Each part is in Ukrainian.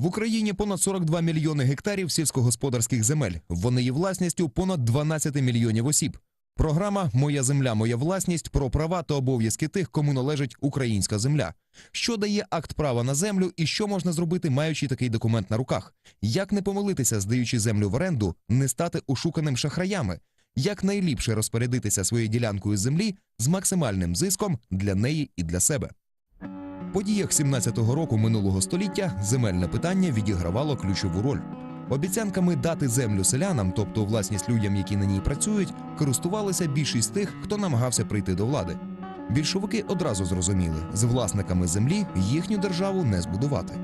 В Україні понад 42 мільйони гектарів сільськогосподарських земель. Вони є власністю понад 12 мільйонів осіб. Програма Моя земля, моя власність про права та обов'язки тих, кому належить українська земля. Що дає акт права на землю і що можна зробити, маючи такий документ на руках? Як не помилитися, здаючи землю в оренду, не стати ошуканим шахраями? Як найліпше розпорядитися своєю ділянкою землі з максимальним зиском для неї і для себе? Подіях 17-го року минулого століття земельне питання відігравало ключову роль. Обіцянками дати землю селянам, тобто власність людям, які на ній працюють, користувалися більшість тих, хто намагався прийти до влади. Більшовики одразу зрозуміли, з власниками землі їхню державу не збудувати.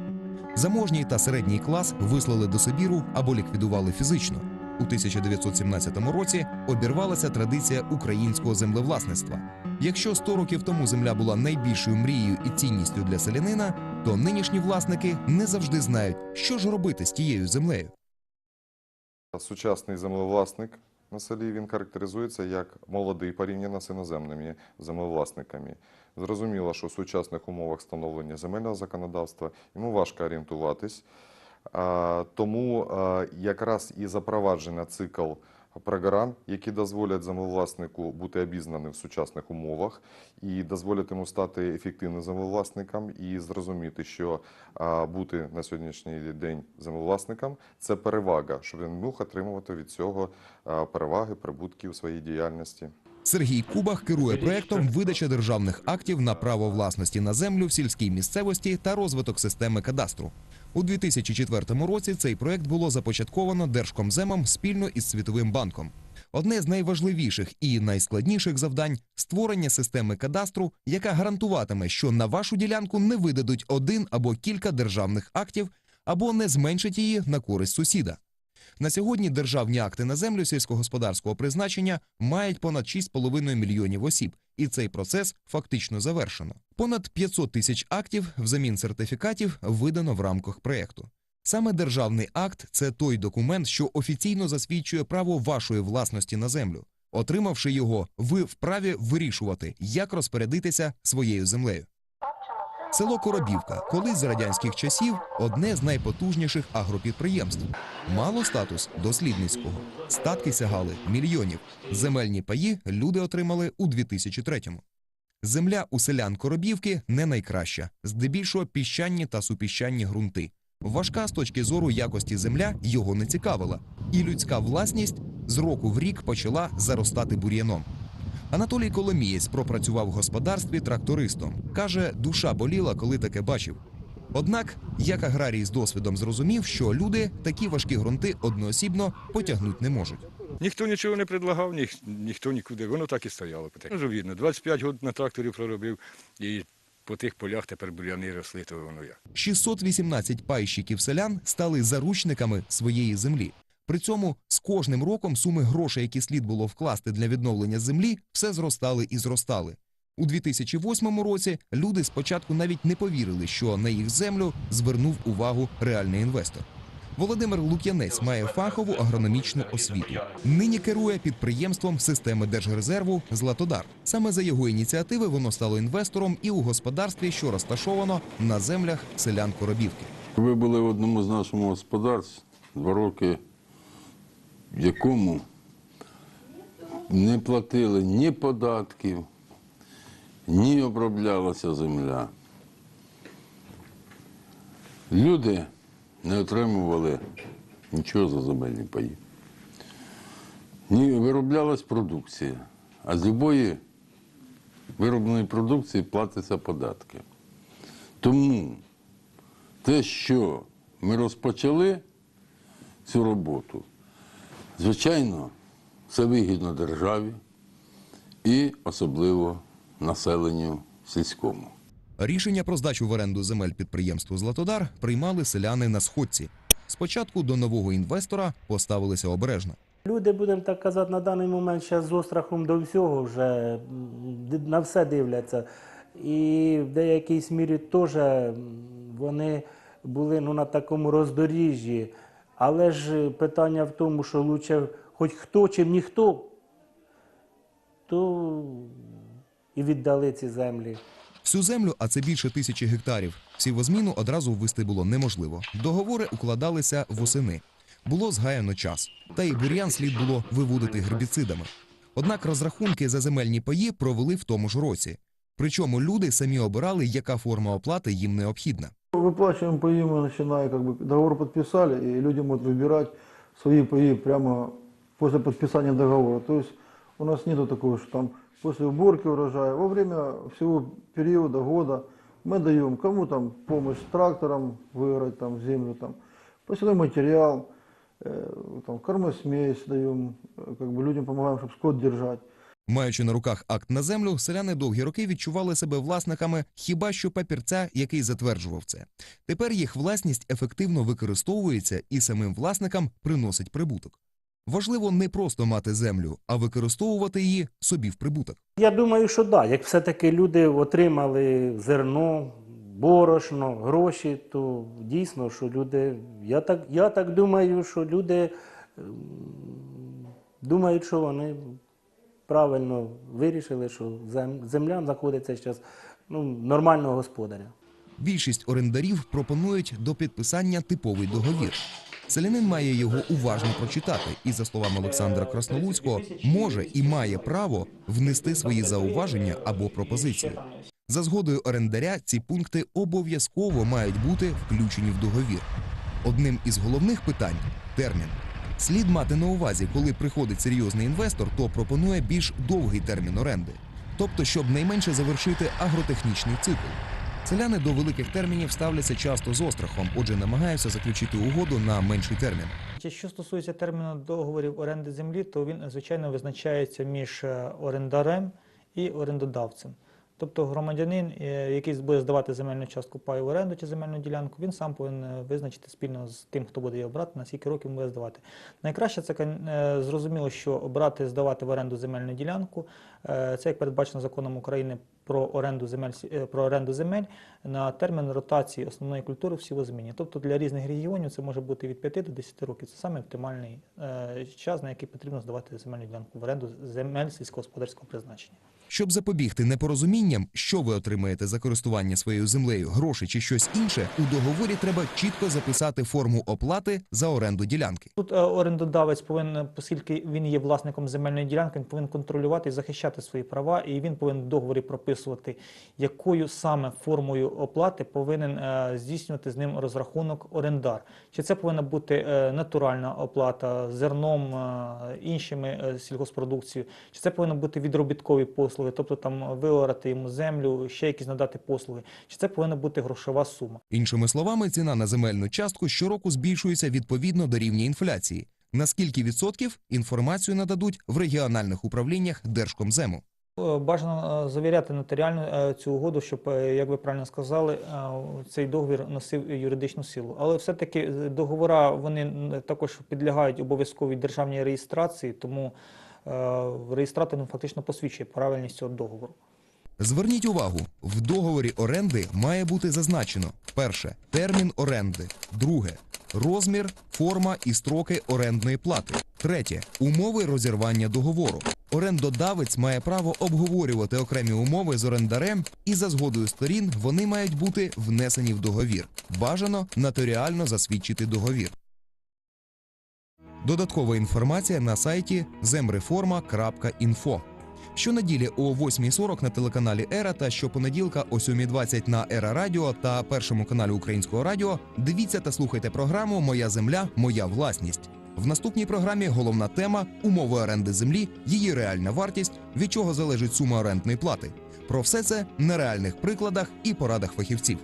Заможній та середній клас вислали до Сибіру або ліквідували фізично. У 1917 році обірвалася традиція українського землевласництва. Якщо 100 років тому земля була найбільшою мрією і цінністю для селянина, то нинішні власники не завжди знають, що ж робити з тією землею. Сучасний землевласник на селі він характеризується як молодий порівняно з іноземними землевласниками. Зрозуміло, що в сучасних умовах становлення земельного законодавства йому важко орієнтуватись. Тому якраз і запроваджено цикл програм, які дозволять землевласнику бути обізнаним в сучасних умовах і дозволять йому стати ефективним землевласником і зрозуміти, що бути на сьогоднішній день землевласником це перевага, щоб він міг отримувати від цього переваги, прибутки у своїй діяльності. Сергій Кубах керує проектом видача державних актів на право власності на землю в сільській місцевості та розвиток системи кадастру. У 2004 році цей проект було започатковано Держкомземом спільно із Світовим банком. Одне з найважливіших і найскладніших завдань створення системи кадастру, яка гарантуватиме, що на вашу ділянку не видадуть один або кілька державних актів, або не зменшить її на користь сусіда. На сьогодні державні акти на землю сільськогосподарського призначення мають понад 6,5 мільйонів осіб, і цей процес фактично завершено. Понад 500 тисяч актів взамін сертифікатів видано в рамках проєкту. Саме державний акт це той документ, що офіційно засвідчує право вашої власності на землю. Отримавши його, ви вправі вирішувати, як розпорядитися своєю землею. Село Коробівка, колись за радянських часів, одне з найпотужніших агропідприємств. Мало статус дослідницького. Статки сягали мільйонів. Земельні паї люди отримали у 2003-му. Земля у селян Коробівки не найкраща, здебільшого піщані та супіщанні ґрунти. Важка з точки зору якості земля його не цікавила, і людська власність з року в рік почала заростати бур'яном. Анатолій Коломієць пропрацював в господарстві трактористом. Каже, душа боліла, коли таке бачив. Однак, як аграрій з досвідом зрозумів, що люди такі важкі ґрунти одноосібно потягнути не можуть. Ніхто нічого не предлагав, ніх, ніхто нікуди. Воно так і стояло. Дуже видно. 25 років на тракторі проробив, і по тих полях тепер буряни росли, то воно як. 618 пайщиків селян стали заручниками своєї землі. При цьому з кожним роком суми грошей, які слід було вкласти для відновлення землі, все зростали і зростали. У 2008 році люди спочатку навіть не повірили, що на їх землю звернув увагу реальний інвестор. Володимир Лук'янець має фахову агрономічну освіту. Нині керує підприємством системи Держрезерву Златодар. Саме за його ініціативи воно стало інвестором і у господарстві, що розташовано на землях селян Коробівки. Ви були в одному з нашому господарств два роки, в якому не платили ні податків, ні оброблялася земля. Люди не отримували нічого за земельні паї. Ні, вироблялась продукція, а з любої виробленої продукції платяться податки. Тому те, що ми розпочали цю роботу, звичайно, це вигідно державі і особливо населенню сільському. Рішення про здачу в оренду земель підприємству Златодар приймали селяни на сходці. Спочатку до нового інвестора поставилися обережно. Люди, будемо так казати, на даний момент ще з острахом до всього вже на все дивляться. І в деякій мірі теж вони були ну, на такому роздоріжжі. Але ж питання в тому, що лучше хоч хто, чим ніхто, то і віддали ці землі. Всю землю, а це більше тисячі гектарів, сівозміну одразу ввести було неможливо. Договори укладалися восени. Було згаяно час, та і бур'ян слід було виводити гербіцидами. Однак розрахунки за земельні паї провели в тому ж році. Причому люди самі обирали, яка форма оплати їм необхідна. Выплачиваем паи мы начиная, как бы договор подписали, и люди могут выбирать свои паи прямо после подписания договора. То есть у нас нету такого, что там после уборки урожая, во время всего периода года мы даем кому там помощь с трактором выиграть там землю, там, посевной материал, э, там, кормосмесь даем, э, как бы людям помогаем, чтобы скот держать. Маючи на руках акт на землю, селяни довгі роки відчували себе власниками хіба що папірця, який затверджував це. Тепер їх власність ефективно використовується і самим власникам приносить прибуток. Важливо не просто мати землю, а використовувати її собі в прибуток. Я думаю, що да. Як все-таки люди отримали зерно, борошно, гроші, то дійсно, що люди. Я так, я так думаю, що люди ем, думають, що вони правильно вирішили, що зем- земля знаходиться зараз ну, нормального господаря. Більшість орендарів пропонують до підписання типовий договір. Селянин має його уважно прочитати і, за словами Олександра Краснолуцького, може і має право внести свої зауваження або пропозиції. За згодою орендаря ці пункти обов'язково мають бути включені в договір. Одним із головних питань термін. Слід мати на увазі, коли приходить серйозний інвестор, то пропонує більш довгий термін оренди, тобто, щоб найменше завершити агротехнічний цикл. Селяни до великих термінів ставляться часто з острахом, отже, намагаються заключити угоду на менший термін. Що стосується терміну договорів оренди землі, то він звичайно визначається між е, орендарем і орендодавцем. Тобто громадянин, е, який буде здавати земельну частку паю в оренду чи земельну ділянку, він сам повинен е, визначити спільно з тим, хто буде її обрати, на скільки років буде здавати. Найкраще це е, зрозуміло, що обрати здавати в оренду земельну ділянку. Це як передбачено законом України про оренду земель про оренду земель на термін ротації основної культури в сівозміні. Тобто для різних регіонів це може бути від 5 до 10 років. Це саме оптимальний час, на який потрібно здавати земельну ділянку в оренду земель сільськогосподарського призначення. Щоб запобігти непорозумінням, що ви отримаєте за користування своєю землею, гроші чи щось інше, у договорі треба чітко записати форму оплати за оренду ділянки. Тут е, орендодавець повинен, оскільки він є власником земельної ділянки, він повинен контролювати і захищати свої права, і він повинен в договорі прописувати, якою саме формою оплати повинен е, здійснювати з ним розрахунок орендар. Чи це повинна бути е, натуральна оплата зерном, іншими сільгоспродукцією, чи це повинні бути відробіткові послуги, тобто там виорати йому землю, ще якісь надати послуги, чи це повинна бути грошова сума. Іншими словами, ціна на земельну частку щороку збільшується відповідно до рівня інфляції. На скільки відсотків інформацію нададуть в регіональних управліннях Держкомзему. Е, Бажано е, завіряти нотаріально е, цю угоду, щоб, як ви правильно сказали, цей договір носив юридичну силу. Але все-таки договора вони також підлягають обов'язковій державній реєстрації, тому реєстратор ну, фактично посвідчує правильність цього договору. Зверніть увагу, в договорі оренди має бути зазначено: перше термін оренди, друге розмір, форма і строки орендної плати. Третє умови розірвання договору. Орендодавець має право обговорювати окремі умови з орендарем, і за згодою сторін вони мають бути внесені в договір. Бажано нотаріально засвідчити договір. Додаткова інформація на сайті zemreforma.info. Щонеділі о 8.40 на телеканалі Ера та щопонеділка о 7.20 на Ера Радіо та першому каналі Українського радіо. Дивіться та слухайте програму Моя земля, моя власність. В наступній програмі головна тема умови оренди землі, її реальна вартість, від чого залежить сума орендної плати. Про все це на реальних прикладах і порадах фахівців.